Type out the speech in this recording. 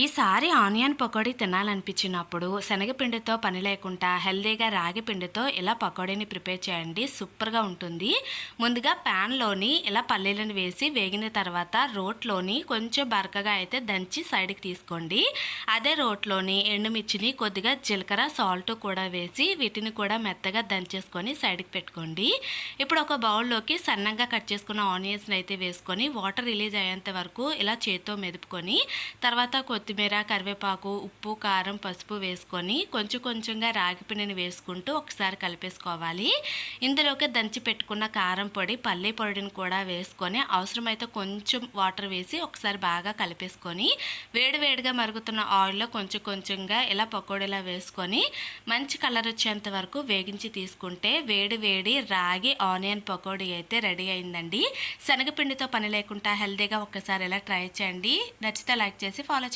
ఈసారి ఆనియన్ పకోడీ తినాలనిపించినప్పుడు శనగపిండితో పని లేకుండా హెల్దీగా రాగి పిండితో ఇలా పకోడీని ప్రిపేర్ చేయండి. సూపర్గా ఉంటుంది. ముందుగా ప్యాన్లోని ఇలా పల్లీలను వేసి వేగిన తర్వాత రోట్లోని కొంచెం బరకగా అయితే దంచి సైడ్కి తీసుకోండి. అదే రోట్లోని ఎండుమిర్చిని కొద్దిగా జీలకర్ర సాల్ట్ కూడా వేసి వీటిని కూడా మెత్తగా దంచేసుకొని సైడ్కి పెట్టుకోండి. ఇప్పుడు ఒక బౌల్లోకి సన్నంగా కట్ చేసుకున్న ఆనియన్స్ని అయితే వేసుకొని వాటర్ రిలీజ్ అయ్యేంత వరకు ఇలా చేతితో మెదుపుకొని తర్వాత కొత్తిమీర కరివేపాకు ఉప్పు కారం పసుపు వేసుకొని కొంచెం కొంచెంగా రాగి పిండిని వేసుకుంటూ ఒకసారి కలిపేసుకోవాలి. ఇందులోకి దంచి పెట్టుకున్న కారం పొడి పల్లి పొడిని కూడా వేసుకొని అవసరమైతే కొంచెం వాటర్ వేసి ఒకసారి బాగా కలిపేసుకొని వేడివేడిగా మరుగుతున్న ఆయిల్లో కొంచెం కొంచెంగా ఇలా పకోడీలా వేసుకొని మంచి కలర్ వచ్చేంత వరకు వేగించి తీసుకుంటే వేడి వేడి రాగి ఆనియన్ పకోడీ అయితే రెడీ అయిందండి. శనగపిండితో పని లేకుండా హెల్తీగా ఒక్కసారి ఇలా ట్రై చేయండి. నచ్చితే లైక్ చేసి ఫాలో